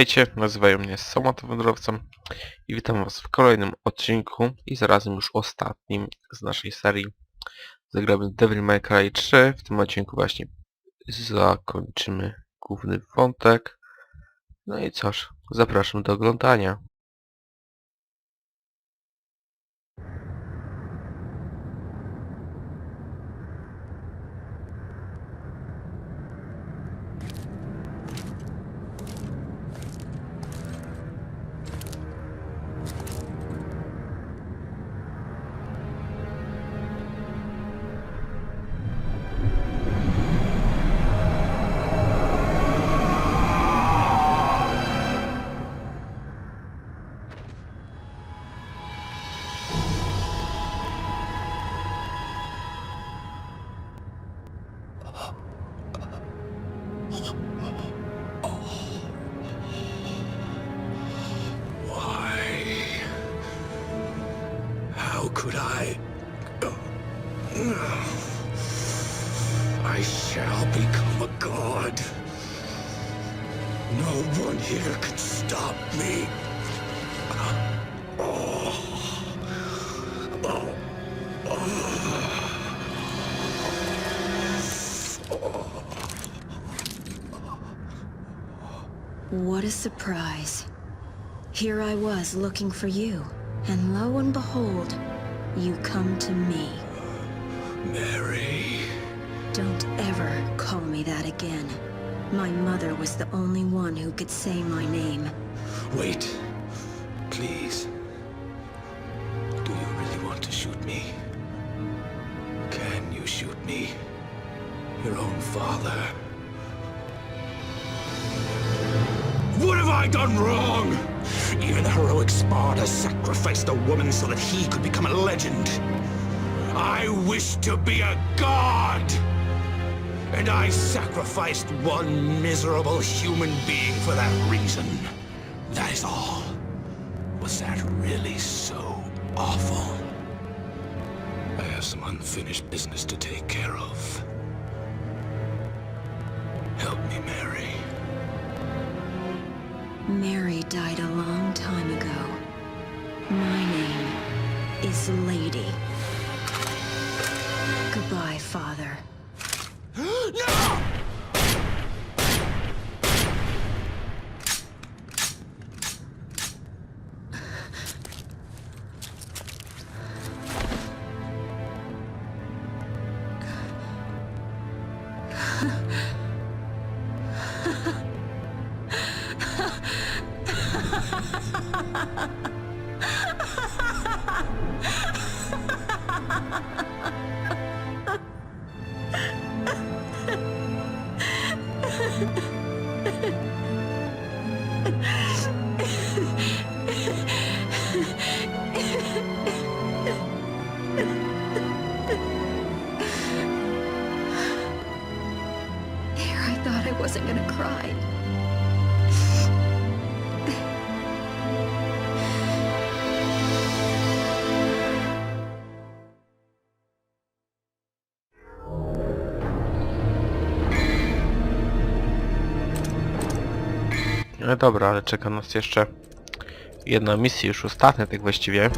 Witajcie, nazywają mnie Somatowędrowcem i witam was w kolejnym odcinku i zarazem już ostatnim z naszej serii. Zagramy Devil May Cry 3. W tym odcinku właśnie zakończymy główny wątek. No i cóż, zapraszam do oglądania. No one here can stop me. What a surprise. Here I was looking for you, and lo and behold, you come to me. Mary. Don't ever call me that again. My mother was the only one who could say my name. Wait. Please. Do you really want to shoot me? Can you shoot me? Your own father. What have I done wrong? Even the heroic Sparta sacrificed a woman so that he could become a legend. I wish to be a god! And I sacrificed one miserable human being for that reason. That is all. Was that really so awful? I have some unfinished business to take care of. Help me, Mary. Mary died a long time ago. My name is Lady. Goodbye, Father. No dobra, ale czeka nas jeszcze jedna misja, już ostatnia tak właściwie.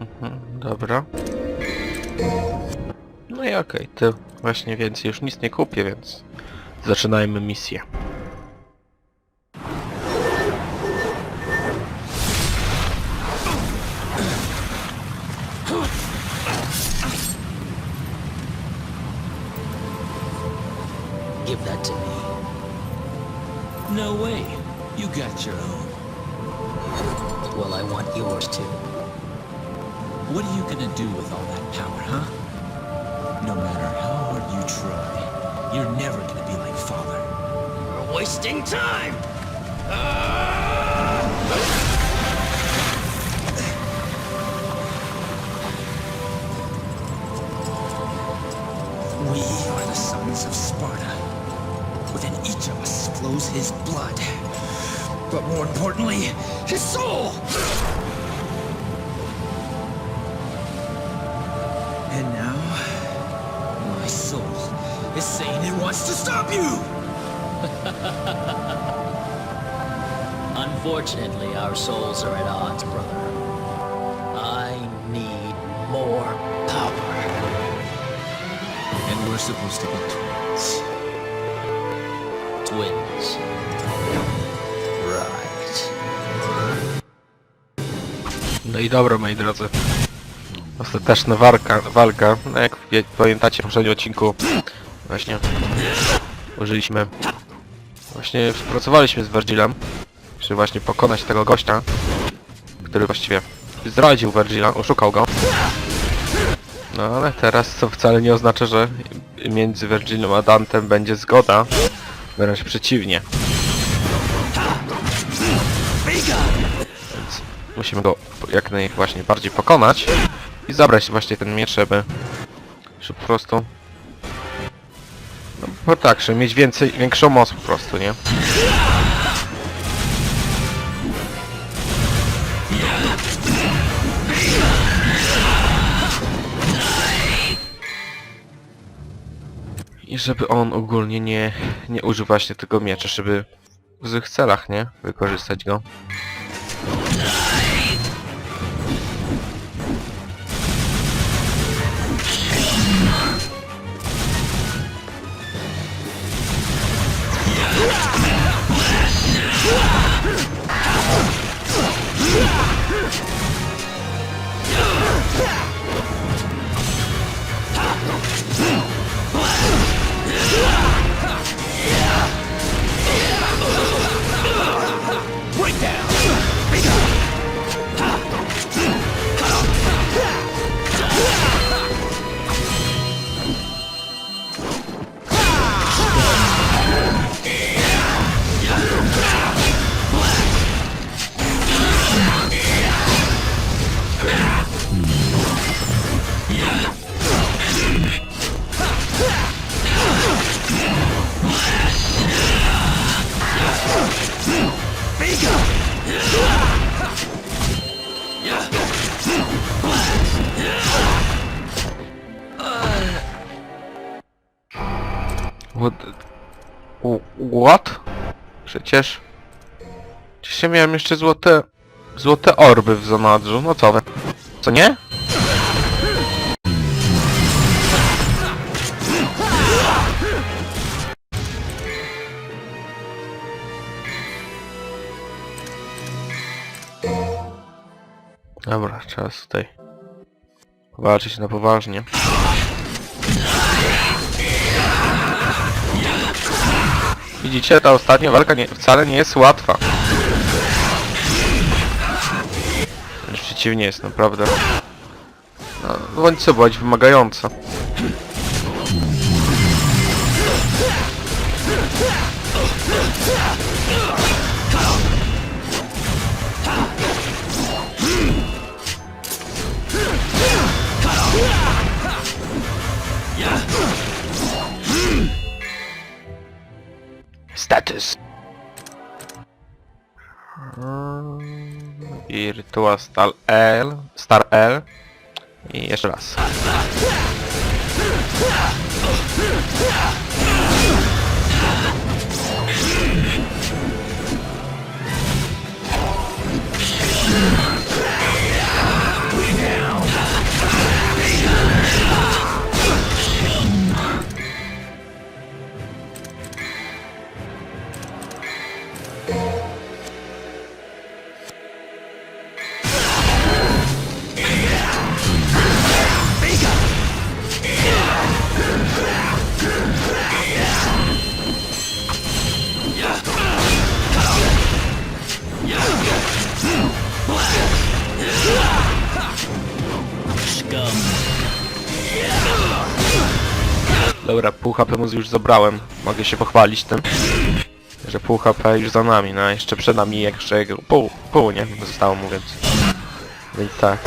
Mhm, dobra. No i okej, ty właśnie więcej już nic nie kupię, więc zaczynajmy misję. Give that to me. No way. You got your own. Well, I want yours too. What are you gonna do with all that power, huh? No matter how hard you try, you're never gonna be like father. We're wasting time! We are the sons of Sparta within each of us flows his blood. But more importantly, his soul! And now, my soul is saying it wants to stop you! Unfortunately, our souls are at odds, brother. I need more power. And we're supposed to be twins. Right. No i dobra, moi drodzy. Ostateczna walka, walka. No jak pamiętacie w poprzednim odcinku, właśnie użyliśmy, właśnie współpracowaliśmy z Virgilem, żeby właśnie pokonać tego gościa, który właściwie zdradził Virgila, oszukał go. No ale teraz to wcale nie oznacza, że między Virgilem a Dantem będzie zgoda, wręcz przeciwnie. Więc musimy go jak naj właśnie bardziej pokonać i zabrać właśnie ten miecz, żeby, żeby po prostu no bo tak, żeby mieć więcej, większą moc po prostu, nie? I żeby on ogólnie nie, nie użył właśnie tego miecza, żeby w złych celach, nie? Wykorzystać go. What? What? Przecież... Ja miałem jeszcze złote... Złote orby w zanadrzu, no co? Co nie? Dobra, czas tutaj walczyć na poważnie. Widzicie, ta ostatnia walka nie, wcale nie jest łatwa. Przeciwnie, jest naprawdę... No, bądź co bądź wymagająca. I rytuał Star L, Star L. I jeszcze raz. Dobra, pół HP mu już zabrałem. Mogę się pochwalić tym. Że pół HP już za nami, no a jeszcze przed nami jeszcze pół, pół, nie? Zostało mu więc. Więc tak.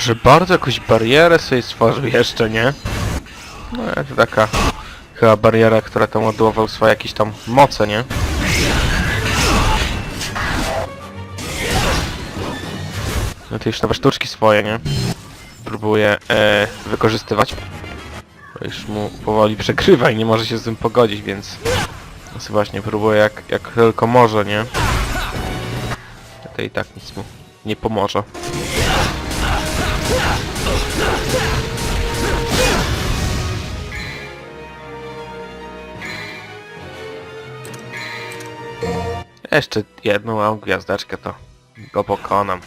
Proszę bardzo, jakąś barierę sobie stworzył jeszcze, nie? No to taka chyba bariera, która tam ładował swoje jakieś tam moce, nie? No to już nowe sztuczki swoje, nie? Próbuje e, wykorzystywać. Już mu powoli przegrywa i nie może się z tym pogodzić, więc... Więc właśnie próbuje jak, jak tylko może, nie? To i tak nic mu nie pomoże. Jeszcze jedną mam gwiazdeczkę, to go pokonam.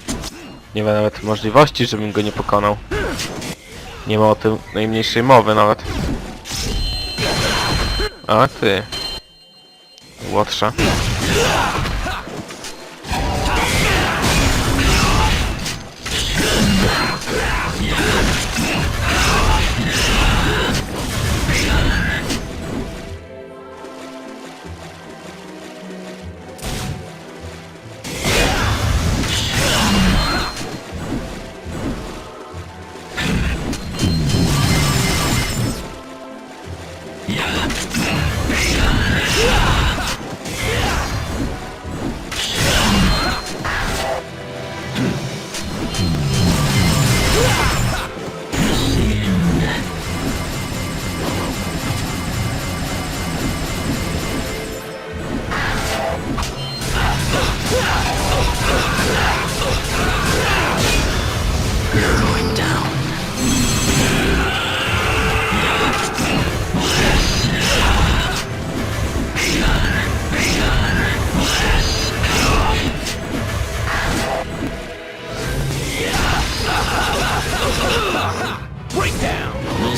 Nie ma nawet możliwości, żebym go nie pokonał. Nie ma o tym najmniejszej mowy nawet. A ty. Łotrza.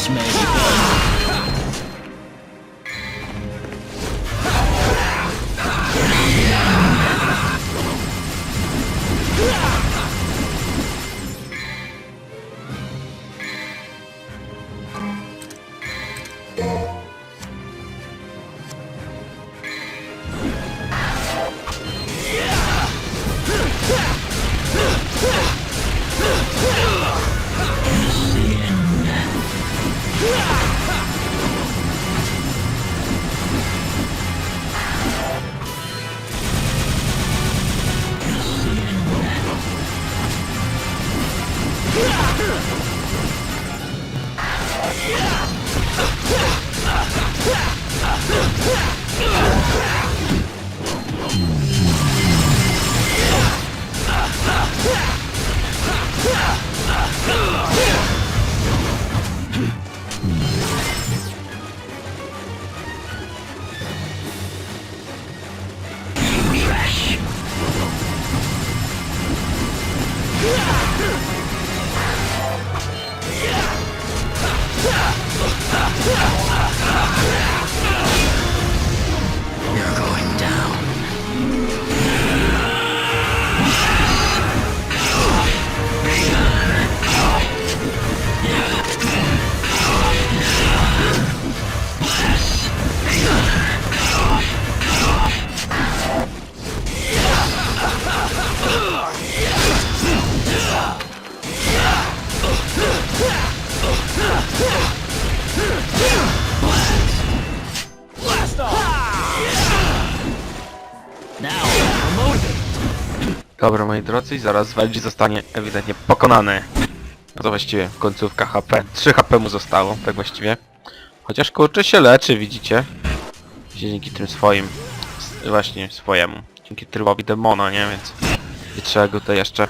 This may be Dobra moi drodzy, i zaraz Welgi zostanie ewidentnie pokonany. No to właściwie końcówka HP. 3 HP mu zostało, tak właściwie. Chociaż kurczę się leczy, widzicie? Dzięki tym swoim, właśnie swojemu. Dzięki trybowi demona, nie? Więc nie trzeba go tutaj jeszcze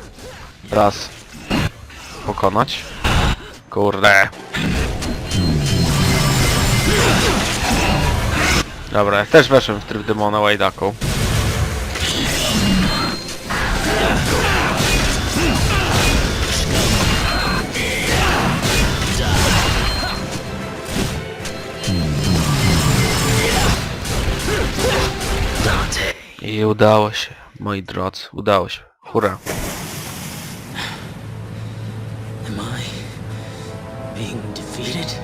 raz pokonać. Kurde. Dobra, ja też weszłem w tryb demona łajdaką. I udało się, moi drodzy, udało się. Hurra. Am I being defeated?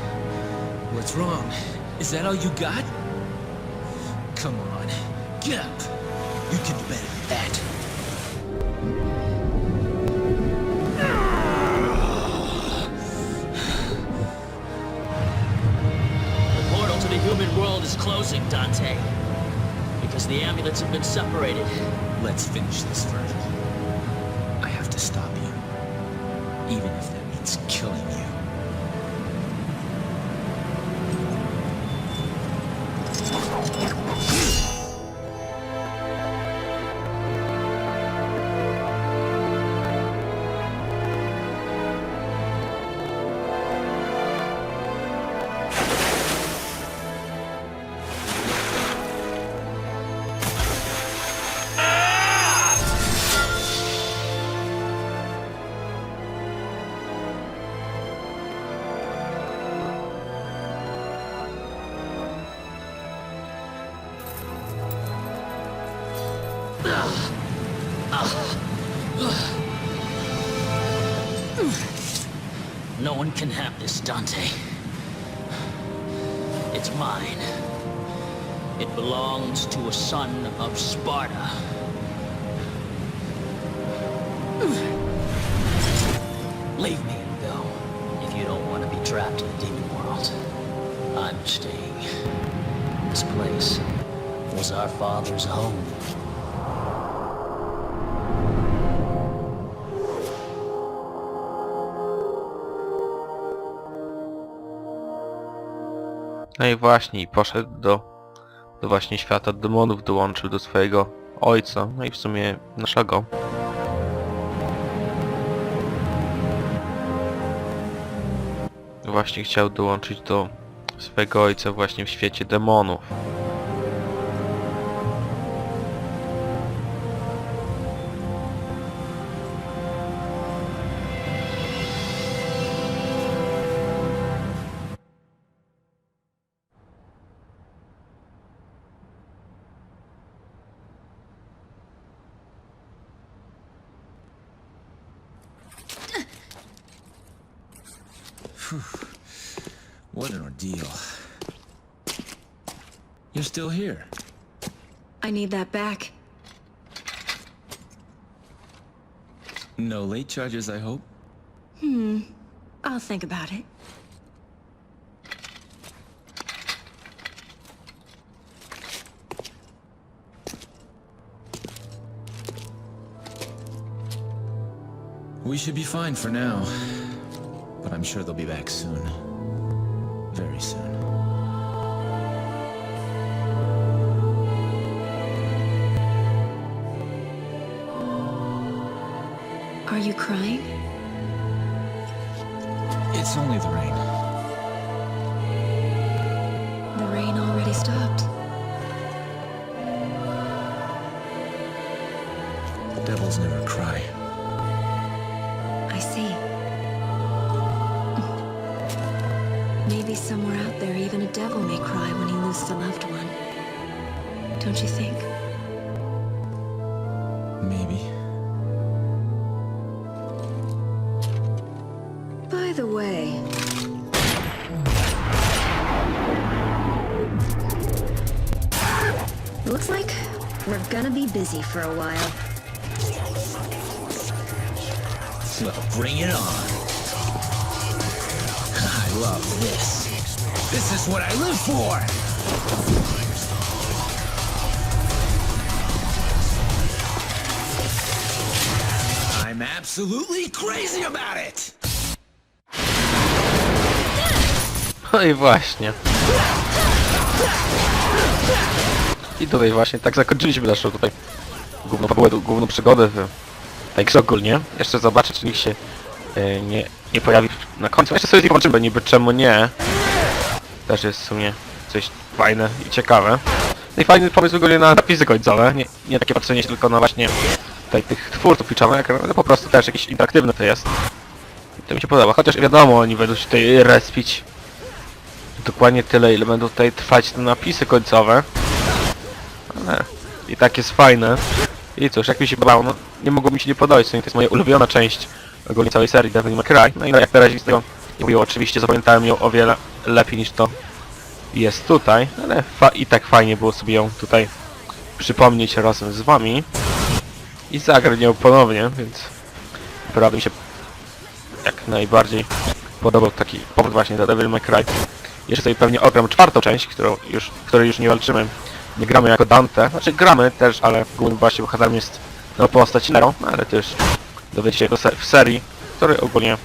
What's wrong? Is that all you got? Come on, get up. You can do better Dante. Because the amulets have been separated. Let's finish this first. I have to stop you. Even if that means killing you. No one can have this, Dante. It's mine. It belongs to a son of Sparta. Leave me and go, if you don't want to be trapped in the demon world. I'm staying. This place was our father's home. No i właśnie, poszedł do, do właśnie świata demonów, dołączył do swojego ojca, no i w sumie naszego. Właśnie chciał dołączyć do swojego ojca właśnie w świecie demonów. Need that back. No late charges, I hope? Hmm. I'll think about it. We should be fine for now. But I'm sure they'll be back soon. Very soon. You crying? It's only the rain. The rain already stopped. The Devils never cry. I see. Maybe somewhere out there, even a devil may cry when he loses a loved one. Don't you think? Maybe. By the way... Looks like we're gonna be busy for a while. Well, bring it on. I love this. This is what I live for! I'm absolutely crazy about it! No i właśnie. I tutaj właśnie tak zakończyliśmy naszą tutaj główną fabułę, główną przygodę w grze ogólnie. Jeszcze zobaczę, czy nikt się e, nie, nie pojawi na końcu. Jeszcze sobie zobaczymy, niby czemu nie. Też jest w sumie coś fajne i ciekawe. No i fajny pomysł ogólnie na napisy końcowe. Nie, nie takie patrzenie się tylko na właśnie tutaj tych twórców Piczonek, ale po prostu też jakieś interaktywne to jest. I to mi się podoba. Chociaż wiadomo, oni będą się tutaj respić dokładnie tyle, ile będą tutaj trwać te napisy końcowe. Ale i tak jest fajne. I cóż, jak mi się podobało, no nie mogło mi się nie podobać, to jest moja ulubiona część ogólnie całej serii Devil May Cry. No i jak razie z tego mówiło, oczywiście zapamiętałem ją o wiele lepiej niż to jest tutaj, ale i tak fajnie było sobie ją tutaj przypomnieć razem z wami i zagrać nią ponownie, więc naprawdę mi się jak najbardziej podobał taki powód właśnie do Devil May Cry. Jeszcze sobie pewnie ogram czwartą część, którą już, której już nie walczymy nie gramy jako Dante. Znaczy gramy też, ale głównym właśnie bohaterem jest no, postać Nero, no, ale też dowiecie się w serii, której ogólnie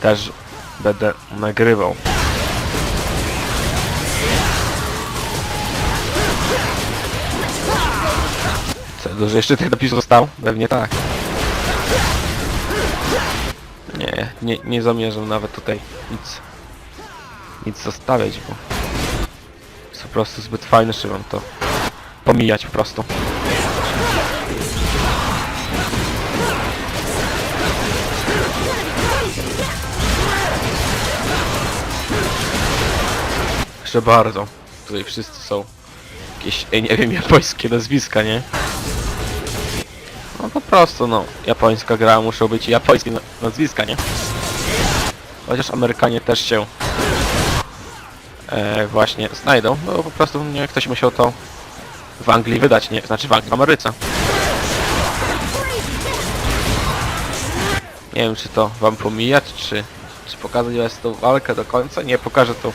też będę nagrywał. Co, dużo jeszcze tych napisów został? Pewnie tak. Nie, nie, nie zamierzam nawet tutaj nic, nic zostawiać, bo jest po prostu zbyt fajne, żeby mam to pomijać po prostu. Proszę bardzo. Tutaj wszyscy są jakieś, nie wiem, japońskie nazwiska, nie? No po prostu, no. Japońska gra, muszą być japońskie na- nazwiska, nie? Chociaż Amerykanie też się e, właśnie znajdą, no po prostu nie ktoś musiał to w Anglii wydać, nie, znaczy w Anglii, w Ameryce. Nie wiem, czy to wam pomijać, czy, czy pokazać was tą walkę do końca. Nie, pokażę to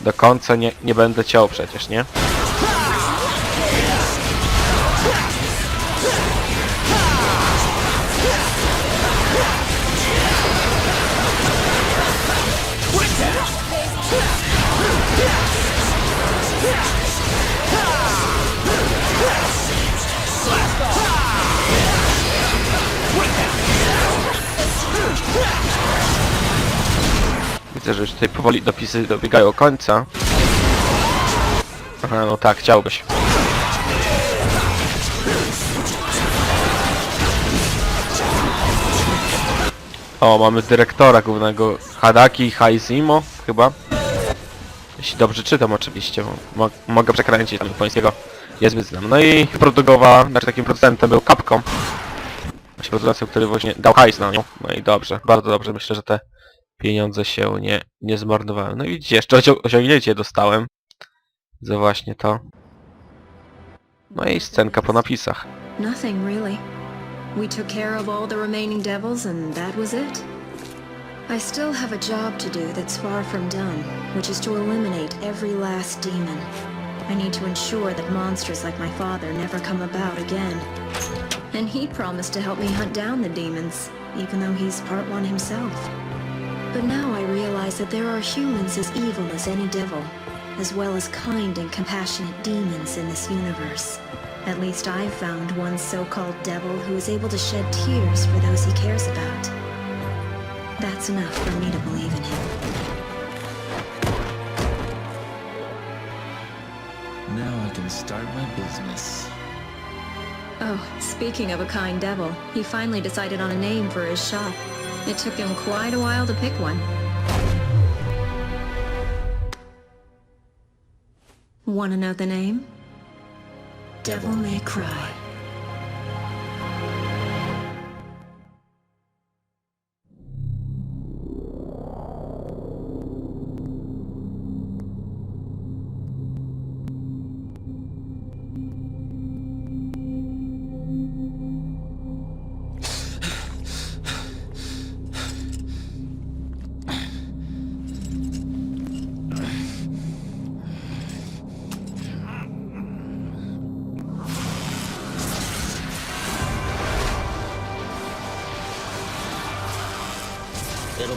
do końca, nie, nie będę ciął przecież, nie? Widzę, że już tutaj powoli dopisy dobiegają końca. Aha, no tak, chciałbyś. O, mamy dyrektora głównego Hadaki Haizimo, chyba. Jeśli dobrze czytam oczywiście, mo mogę przekręcić tam japońskiego. Jest zbyt znam. No i produkowa, znaczy takim producentem był Capcom. Właśnie producentem, który właśnie dał hajs na nią. No i dobrze, bardzo dobrze. Myślę, że te pieniądze się nie, nie zmarnowały. No i widzicie, jeszcze osią- osiągnięcie dostałem. Za właśnie to. No i scenka po napisach. Nothing, really. We took care of all the remaining devils, and that was it. I still have a job to do that's far from done, which is to eliminate every last demon. I need to ensure that monsters like my father never come about again. And he promised to help me hunt down the demons, even though he's part one himself. But now I realize that there are humans as evil as any devil, as well as kind and compassionate demons in this universe. At least I've found one so-called devil who is able to shed tears for those he cares about. That's enough for me to believe in him. Now I can start my business. Oh, speaking of a kind devil, he finally decided on a name for his shop. It took him quite a while to pick one. Wanna know the name? Devil May Cry.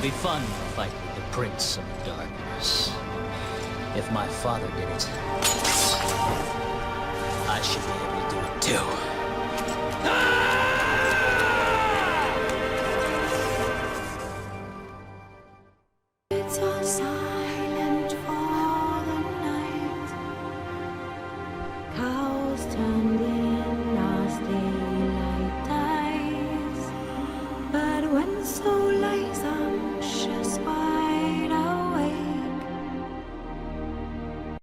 Be fun to fight with the Prince of Darkness. If my father did it, I should be able to do it too. Ah!